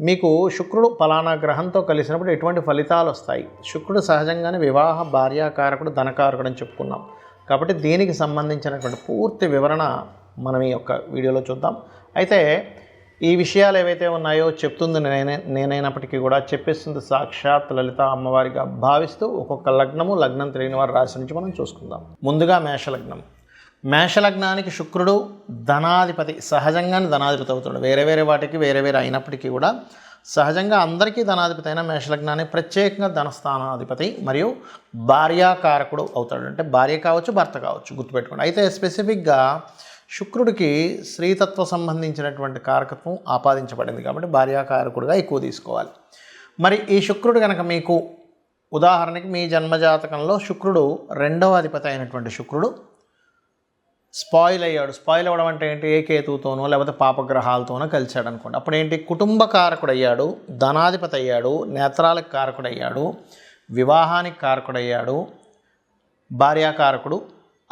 మీకు శుక్రుడు ఫలానా గ్రహంతో కలిసినప్పుడు ఎటువంటి ఫలితాలు వస్తాయి? శుక్రుడు సహజంగానే వివాహ భార్యాకారకుడు ధనకారకుడు అని చెప్పుకున్నాం. కాబట్టి దీనికి సంబంధించినటువంటి పూర్తి వివరణ మనం ఈ యొక్క వీడియోలో చూద్దాం. అయితే ఈ విషయాలు ఏవైతే ఉన్నాయో చెప్తుంది నేనే నేనైనప్పటికీ కూడా చెప్పేస్తుంది సాక్షాత్ లలిత అమ్మవారిగా భావిస్తూ ఒక్కొక్క లగ్నము లగ్నం తెలియని వారి రాశి నుంచి మనం చూసుకుందాం. ముందుగా మేషలగ్నం. మేషలగ్నానికి శుక్రుడు ధనాధిపతి సహజంగానే ధనాధిపతి అవుతాడు వేరే వేరే వాటికి వేరే వేరే అయినప్పటికీ కూడా సహజంగా అందరికీ ధనాధిపతి అయిన మేషలగ్నాన్ని ప్రత్యేకంగా ధనస్థానాధిపతి మరియు భార్యాకారకుడు అవుతాడు. అంటే భార్య కావచ్చు భర్త కావచ్చు గుర్తుపెట్టుకోండి. అయితే స్పెసిఫిక్గా శుక్రుడికి స్త్రీతత్వ సంబంధించినటువంటి కారకత్వం ఆపాదించబడింది కాబట్టి భార్యాకారకుడుగా ఎక్కువ తీసుకోవాలి. మరి ఈ శుక్రుడు కనుక మీకు ఉదాహరణకి మీ జన్మజాతకంలో శుక్రుడు రెండవ అధిపతి అయినటువంటి శుక్రుడు స్పాయిల్ అయ్యాడు. స్పాయిల్ అవ్వడం అంటే ఏంటి? ఏ కేతువుతోనో లేకపోతే పాపగ్రహాలతోనో కలిశాడు అనుకోండి అప్పుడు ఏంటి? కుటుంబ కారకుడు అయ్యాడు ధనాధిపతి అయ్యాడు నేత్రాలకు కారకుడు అయ్యాడు వివాహానికి కారకుడు అయ్యాడు భార్యాకారకుడు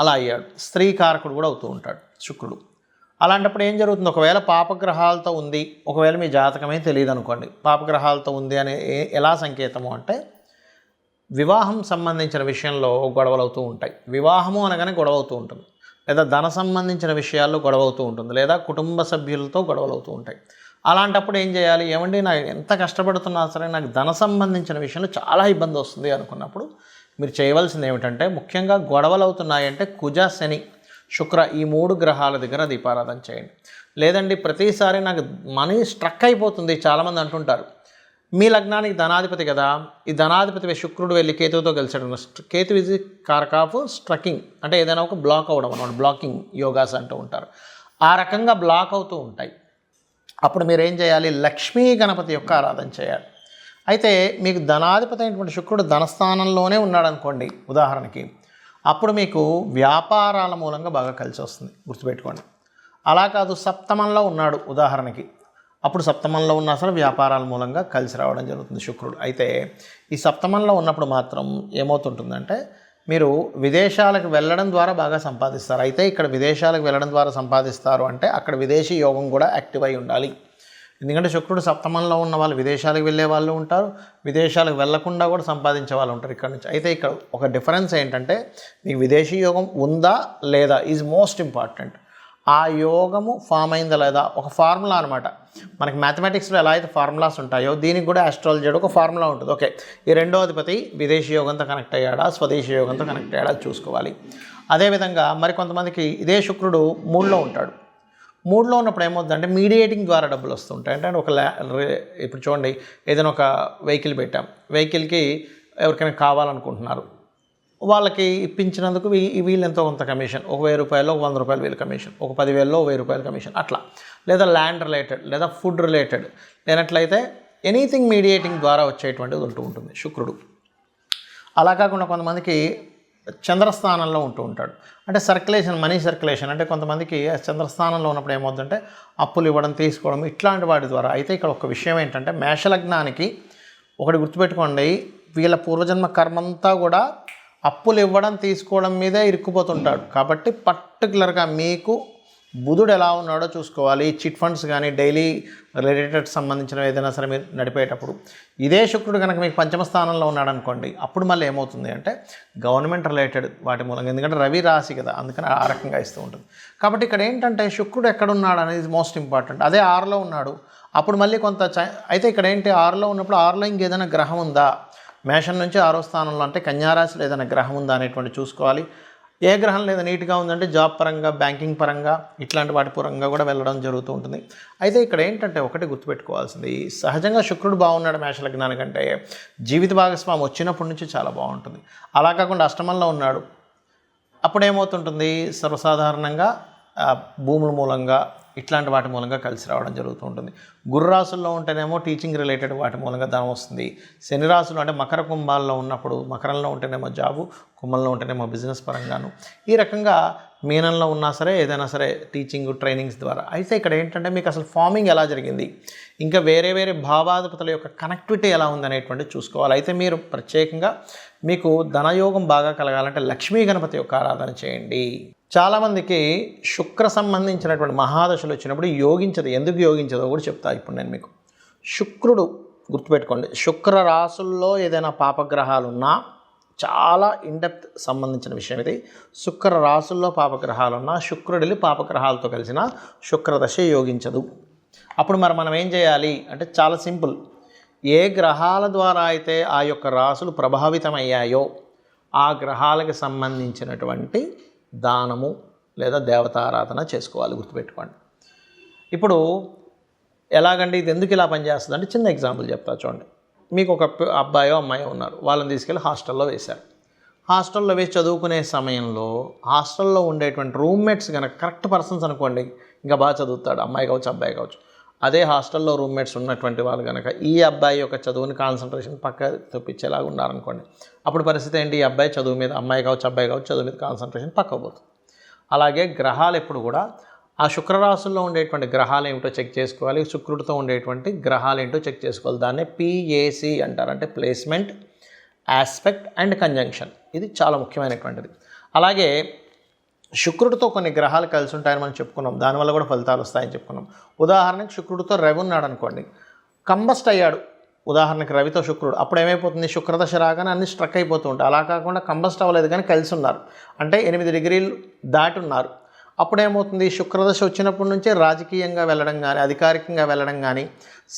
అలా అయ్యాడు. స్త్రీ కారకుడు కూడా అవుతూ ఉంటాడు శుక్రుడు. అలాంటప్పుడు ఏం జరుగుతుంది? ఒకవేళ పాపగ్రహాలతో ఉంది ఒకవేళ మీ జాతకమే తెలియదు అనుకోండి పాపగ్రహాలతో ఉంది అనే ఏ- ఎలా సంకేతము అంటే వివాహం సంబంధించిన విషయంలో గొడవలు అవుతూ ఉంటాయి. వివాహము అనగానే గొడవ అవుతూ ఉంటుంది. లేదా ధన సంబంధించిన విషయాల్లో గొడవ అవుతూ ఉంటుంది లేదా కుటుంబ సభ్యులతో గొడవలు అవుతూ ఉంటాయి. అలాంటప్పుడు ఏం చేయాలి? ఏమండి నాకు ఎంత కష్టపడుతున్నా సరే నాకు ధన సంబంధించిన విషయంలో చాలా ఇబ్బంది వస్తుంది అనుకున్నప్పుడు మీరు చేయవలసింది ఏమిటంటే ముఖ్యంగా గొడవలు అవుతున్నాయంటే కుజ శని శుక్ర ఈ మూడు గ్రహాల దగ్గర దీపారాధన చేయండి. లేదండి ప్రతిసారి నాకు మనీ స్ట్రక్ అయిపోతుంది చాలామంది అంటుంటారు. మీ లగ్నానికి ధనాధిపతి కదా ఈ ధనాధిపతి శుక్రుడు వెళ్ళి కేతువుతో కలిసాడు కేతు ఇజ్ కారక ఆఫ్ స్ట్రకింగ్ అంటే ఏదైనా ఒక బ్లాక్ అవ్వడం అనమాట బ్లాకింగ్ యోగాస్ అంటూ ఉంటారు. ఆ రకంగా బ్లాక్ అవుతూ ఉంటాయి. అప్పుడు మీరు ఏం చేయాలి? లక్ష్మీ గణపతి యొక్క ఆరాధన చేయాలి. అయితే మీకు ధనాధిపతి అయినటువంటి శుక్రుడు ధనస్థానంలోనే ఉన్నాడు అనుకోండి ఉదాహరణకి. అప్పుడు మీకు వ్యాపారాల మూలంగా బాగా కలిసి వస్తుంది గుర్తుపెట్టుకోండి. అలా కాదు సప్తమంలో ఉన్నాడు ఉదాహరణకి. అప్పుడు సప్తమంలో ఉన్న అసలు వ్యాపారాల మూలంగా కలిసి రావడం జరుగుతుంది శుక్రుడు. అయితే ఈ సప్తమంలో ఉన్నప్పుడు మాత్రం ఏమవుతుంటుందంటే మీరు విదేశాలకు వెళ్ళడం ద్వారా బాగా సంపాదిస్తారు. అయితే ఇక్కడ విదేశాలకు వెళ్ళడం ద్వారా సంపాదిస్తారు అంటే అక్కడ విదేశీ యోగం కూడా యాక్టివ్ అయి ఉండాలి. ఎందుకంటే శుక్రుడు సప్తమంలో ఉన్న వాళ్ళు విదేశాలకు వెళ్ళే వాళ్ళు ఉంటారు. విదేశాలకు వెళ్ళకుండా కూడా సంపాదించే వాళ్ళు ఉంటారు ఇక్కడ నుంచి. అయితే ఇక్కడ ఒక డిఫరెన్స్ ఏంటంటే మీకు విదేశీ యోగం ఉందా లేదా ఈజ్ మోస్ట్ ఇంపార్టెంట్ ఆ యోగము ఫామ్ అయిందా లేదా? ఒక ఫార్ములా అనమాట మనకి మ్యాథమెటిక్స్లో ఎలా అయితే ఫార్ములాస్ ఉంటాయో దీనికి కూడా ఆస్ట్రాలజీ ఒక ఫార్ములా ఉంటుంది. ఓకే. ఈ రెండో అధిపతి విదేశీ యోగంతో కనెక్ట్ అయ్యాడా? స్వదేశీ యోగంతో కనెక్ట్ అయ్యాడా? చూసుకోవాలి. అదేవిధంగా మరి కొంతమందికి ఇదే శుక్రుడు మూడులో ఉంటాడు. మూడులో ఉన్నప్పుడు ఏమవుతుందంటే మీడియేటింగ్ ద్వారా డబ్బులు వస్తుంటాయి. అంటే ఒక ల్యా ఇప్పుడు చూడండి ఏదైనా ఒక వెహికల్ పెట్టాం. వెహికల్కి ఎవరికైనా కావాలనుకుంటున్నారు. వాళ్ళకి ఇప్పించినందుకు వీ- వీళ్ళు ఎంతో కొంత కమిషన్. ఒక వెయ్యి రూపాయలు ఒక వంద రూపాయలు వీళ్ళ కమిషన్. ఒక పదివేలలో వెయ్యి రూపాయల కమిషన్. అట్లా. లేదా ల్యాండ్ రిలేటెడ్ లేదా ఫుడ్ రిలేటెడ్. లేనట్లయితే ఎనీథింగ్ మీడియేటింగ్ ద్వారా వచ్చేటువంటిది ఉంటూ ఉంటుంది. శుక్రుడు. అలా కాకుండా కొంతమందికి చంద్రస్థానంలో ఉంటూ ఉంటాడు. అంటే సర్క్యులేషన్ మనీ సర్క్యులేషన్. అంటే కొంతమందికి చంద్రస్థానంలో ఉన్నప్పుడు ఏమవుతుందంటే అప్పులు ఇవ్వడం తీసుకోవడం ఇట్లాంటి వాటి ద్వారా. అయితే ఇక్కడ ఒక విషయం ఏంటంటే మేషలగ్నానికి ఒకటి గుర్తుపెట్టుకోండి. వీళ్ళ పూర్వజన్మ కర్మంతా కూడా అప్పులు ఇవ్వడం తీసుకోవడం మీదే ఇరుక్కుపోతుంటాడు. కాబట్టి పర్టికులర్గా మీకు బుధుడు ఎలా ఉన్నాడో చూసుకోవాలి. చిట్ ఫండ్స్ కానీ డైలీ రిలేటెడ్ సంబంధించిన ఏదైనా సరే మీరు నడిపేటప్పుడు. ఇదే శుక్రుడు కనుక మీకు పంచమ స్థానంలో ఉన్నాడు అనుకోండి అప్పుడు మళ్ళీ ఏమవుతుంది అంటే గవర్నమెంట్ రిలేటెడ్ వాటి మూలంగా. ఎందుకంటే రవి రాశి కదా అందుకని ఆ రకంగా ఇస్తూ ఉంటుంది. కాబట్టి ఇక్కడ ఏంటంటే శుక్రుడు ఎక్కడున్నాడు అనేది మోస్ట్ ఇంపార్టెంట్. అదే ఆరులో ఉన్నాడు. అప్పుడు మళ్ళీ కొంత చ- అయితే ఇక్కడ ఏంటి ఆరులో ఉన్నప్పుడు ఆరులో ఇంకేదైనా గ్రహం ఉందా? మేషం నుంచి ఆరో స్థానంలో అంటే కన్యారాశిలో ఏదైనా గ్రహం ఉందా అనేటువంటి చూసుకోవాలి. ఏ గ్రహం లేదా నీట్గా ఉందంటే జాబ్ పరంగా బ్యాంకింగ్ పరంగా ఇట్లాంటి వాటి పరంగా కూడా వెళ్ళడం జరుగుతూ ఉంటుంది. అయితే ఇక్కడ ఏంటంటే ఒకటి గుర్తుపెట్టుకోవాల్సింది. సహజంగా శుక్రుడు బాగున్నాడు మేష లగ్నానికంటే. జీవిత భాగస్వామి వచ్చినప్పటి నుంచి చాలా బాగుంటుంది. అలా కాకుండా అష్టమంలో ఉన్నాడు. అప్పుడు ఏమవుతుంటుంది సర్వసాధారణంగా భూముల మూలంగా ఇట్లాంటి వాటి మూలంగా కలిసి రావడం జరుగుతూ ఉంటుంది. గురు రాసుల్లో ఉంటేనేమో టీచింగ్ రిలేటెడ్ వాటి మూలంగా ధనం వస్తుంది. శని రాసులు అంటే మకర కుంభాల్లో ఉన్నప్పుడు మకరంలో ఉంటేనేమో జాబు కుంభంలో ఉంటేనేమో బిజినెస్ పరంగాను. ఈ రకంగా మీనంలో ఉన్నా సరే ఏదైనా సరే టీచింగ్ ట్రైనింగ్స్ ద్వారా. అయితే ఇక్కడ ఏంటంటే మీకు అసలు ఫార్మింగ్ ఎలా జరిగింది? ఇంకా వేరే వేరే భావాధిపతుల యొక్క కనెక్టివిటీ ఎలా ఉందనేటువంటి చూసుకోవాలి. అయితే మీరు ప్రత్యేకంగా మీకు ధనయోగం బాగా కలగాలంటే లక్ష్మీ గణపతి యొక్క ఆరాధన చేయండి. చాలామందికి శుక్ర సంబంధించినటువంటి మహాదశలు వచ్చినప్పుడు యోగించదు. ఎందుకు యోగించదో కూడా చెప్తా ఇప్పుడు నేను మీకు శుక్రుడు గుర్తుపెట్టుకోండి. శుక్ర రాసుల్లో ఏదైనా పాపగ్రహాలు ఉన్నా చాలా ఇండెప్త్ సంబంధించిన విషయం ఇది. శుక్ర రాసుల్లో పాపగ్రహాలు ఉన్నా శుక్రుడిని పాపగ్రహాలతో కలిసిన శుక్రదశ యోగించదు. అప్పుడు మరి మనం ఏం చేయాలి? అంటే చాలా సింపుల్. ఏ గ్రహాల ద్వారా అయితే ఆ యొక్క రాసులు ప్రభావితమయ్యాయో ఆ గ్రహాలకు సంబంధించినటువంటి దానము లేదా దేవతారాధన చేసుకోవాలి. గుర్తుపెట్టుకోండి. ఇప్పుడు ఎలాగండి ఇది ఎందుకు ఇలా పనిచేస్తుంది అంటే చిన్న ఎగ్జాంపుల్ చెప్తా చూడండి. మీకు ఒక అబ్బాయో అమ్మాయో ఉన్నారు. వాళ్ళని తీసుకెళ్ళి హాస్టల్లో వేశారు. హాస్టల్లో వేసి చదువుకునే సమయంలో హాస్టల్లో ఉండేటువంటి రూమ్మేట్స్ కనుక కరెక్ట్ పర్సన్స్ అనుకోండి ఇంకా బాగా చదువుతాడు. అమ్మాయి కావచ్చు అబ్బాయి కావచ్చు. అదే హాస్టల్లో రూమ్మేట్స్ ఉన్నటువంటి వాళ్ళు కనుక ఈ అబ్బాయి యొక్క చదువుని కాన్సన్ట్రేషన్ పక్క తెప్పించేలాగా ఉన్నారనుకోండి అప్పుడు పరిస్థితి ఏంటి? ఈ అబ్బాయి చదువు మీద అమ్మాయి కావచ్చు అబ్బాయి కావచ్చు చదువు మీద కాన్సన్ట్రేషన్ పక్కకు పోతుంది. అలాగే గ్రహాలు ఎప్పుడు కూడా ఆ శుక్రరాశుల్లో ఉండేటువంటి గ్రహాలు ఏమిటో చెక్ చేసుకోవాలి శుక్రుడితో ఉండేటువంటి గ్రహాలు ఏంటో చెక్ చేసుకోవాలి. దాన్నే పిఏసి అంటారు. అంటే ప్లేస్మెంట్ ఆస్పెక్ట్ అండ్ కంజంక్షన్. ఇది చాలా ముఖ్యమైనటువంటిది. అలాగే శుక్రుడితో కొన్ని గ్రహాలు కలిసి ఉంటాయని మనం చెప్పుకున్నాం. దానివల్ల కూడా ఫలితాలు వస్తాయని చెప్పుకున్నాం. ఉదాహరణకి శుక్రుడితో రవి ఉన్నాడు అనుకోండి. కంబస్ట్ అయ్యాడు. ఉదాహరణకి రవితో శుక్రుడు. అప్పుడు ఏమైపోతుంది? శుక్రదశ రాగానే అన్ని స్ట్రక్ అయిపోతూ ఉంటాయి. అలా కాకుండా కంబస్ట్ అవ్వలేదు కానీ కలిసి ఉన్నారు. అంటే ఎనిమిది డిగ్రీలు దాటి ఉన్నారు. అప్పుడేమవుతుంది? శుక్రదశ వచ్చినప్పటి నుంచే రాజకీయంగా వెళ్ళడం కానీ అధికారికంగా వెళ్ళడం కానీ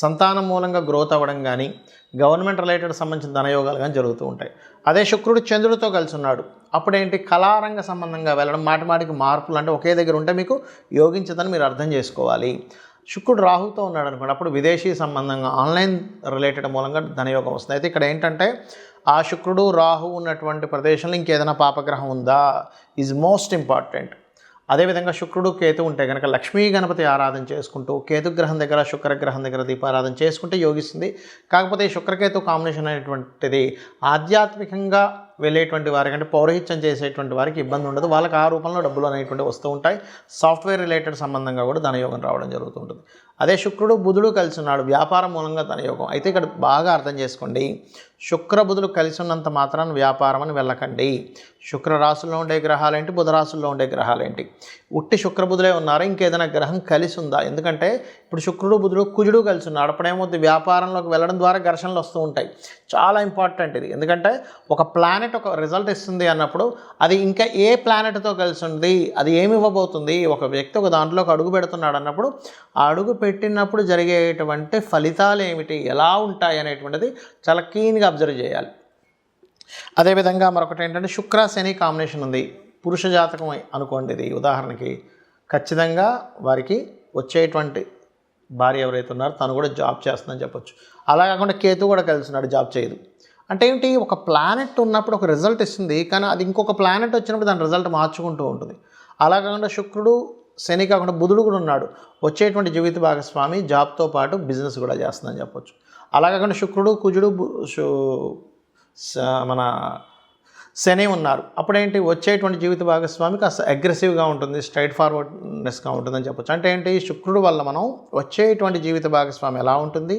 సంతానం మూలంగా గ్రోత్ అవ్వడం కానీ గవర్నమెంట్ రిలేటెడ్ సంబంధించిన ధనయోగాలు కానీ జరుగుతూ ఉంటాయి. అదే శుక్రుడు చంద్రుడితో కలిసి ఉన్నాడు అప్పుడేంటి? కళారంగ సంబంధంగా వెళ్ళడం మాటమాటికి మార్పులు అంటే ఒకే దగ్గర ఉంటే మీకు యోగించదని మీరు అర్థం చేసుకోవాలి. శుక్రుడు రాహుతో ఉన్నాడు అనుకోండి అప్పుడు విదేశీ సంబంధంగా ఆన్లైన్ రిలేటెడ్ మూలంగా ధనయోగం వస్తుంది. అయితే ఇక్కడ ఏంటంటే ఆ శుక్రుడు రాహు ఉన్నటువంటి ప్రదేశంలో ఇంకేదైనా పాపగ్రహం ఉందా? ఈజ్ మోస్ట్ ఇంపార్టెంట్ అదేవిధంగా శుక్రుడు కేతు ఉంటే కనుక లక్ష్మీ గణపతి ఆరాధన చేసుకుంటూ కేతు గ్రహం దగ్గర శుక్రగ్రహం దగ్గర దీపారాధన చేసుకుంటే యోగిస్తుంది. కాకపోతే ఈ శుక్రకేతు కాంబినేషన్ అనేటువంటిది ఆధ్యాత్మికంగా వెళ్ళేటువంటి వారికి అంటే పౌరహిత్యం చేసేటువంటి వారికి ఇబ్బంది ఉండదు. వాళ్ళకి ఆ రూపంలో డబ్బులు అనేటువంటి వస్తూ ఉంటాయి. సాఫ్ట్వేర్ రిలేటెడ్ సంబంధంగా కూడా ధనయోగం రావడం జరుగుతుంటుంది అదే శుక్రుడు బుధుడు కలిసి ఉన్నాడు. వ్యాపారం మూలంగా ధనయోగం అయితే ఇక్కడ బాగా అర్థం చేసుకోండి. శుక్ర బుధుడు కలిసి ఉన్నంత మాత్రాన వ్యాపారం అని వెళ్ళకండి. శుక్ర రాశుల్లో ఉండే గ్రహాలేంటి బుధ రాశుల్లో ఉండే గ్రహాలేంటి ఉట్టి శుక్ర బుధులే ఉన్నారా? ఇంకేదైనా గ్రహం కలిసి ఉందా? ఎందుకంటే ఇప్పుడు శుక్రుడు బుధుడు కుజుడు కలిసి ఉన్నాడు అప్పుడేమవుతుంది వ్యాపారంలోకి వెళ్ళడం ద్వారా ఘర్షణలు వస్తూ ఉంటాయి. చాలా ఇంపార్టెంట్ ఇది. ఎందుకంటే ఒక ప్లాన్ ప్లానెట్ ఒక రిజల్ట్ ఇస్తుంది అన్నప్పుడు అది ఇంకా ఏ ప్లానెట్తో కలిసి ఉంది అది ఏమి ఇవ్వబోతుంది ఒక వ్యక్తి ఒక దాంట్లోకి అడుగు పెడుతున్నాడు అన్నప్పుడు ఆ అడుగు పెట్టినప్పుడు జరిగేటువంటి ఫలితాలు ఏమిటి ఎలా ఉంటాయి అనేటువంటిది చాలా క్లీన్గా అబ్జర్వ్ చేయాలి. అదేవిధంగా మరొకటి ఏంటంటే శుక్ర శని కాంబినేషన్ ఉంది. పురుష జాతకం అనుకోండి ఇది. ఉదాహరణకి ఖచ్చితంగా వారికి వచ్చేటువంటి భార్య ఎవరైతే ఉన్నారో తను కూడా జాబ్ చేస్తుందని చెప్పొచ్చు. అలా కాకుండా కేతు కూడా కలిసినాడు జాబ్ చేయదు. అంటే ఏంటి? ఒక ప్లానెట్ ఉన్నప్పుడు ఒక రిజల్ట్ ఇస్తుంది కానీ అది ఇంకొక ప్లానెట్ వచ్చినప్పుడు దాని రిజల్ట్ మార్చుకుంటూ ఉంటుంది. అలా కాకుండా శుక్రుడు శని కాకుండా బుధుడు కూడా ఉన్నాడు. వచ్చేటువంటి జీవిత భాగస్వామి జాబ్తో పాటు బిజినెస్ కూడా చేస్తుందని చెప్పొచ్చు. అలా కాకుండా శుక్రుడు కుజుడు మన శని ఉన్నారు. అప్పుడేంటి వచ్చేటువంటి జీవిత భాగస్వామి కాస్త అగ్రెసివ్గా ఉంటుంది స్ట్రైట్ ఫార్వర్డ్నెస్గా ఉంటుందని చెప్పొచ్చు. అంటే ఏంటి? శుక్రుడు వల్ల మనం వచ్చేటువంటి జీవిత భాగస్వామి ఎలా ఉంటుంది?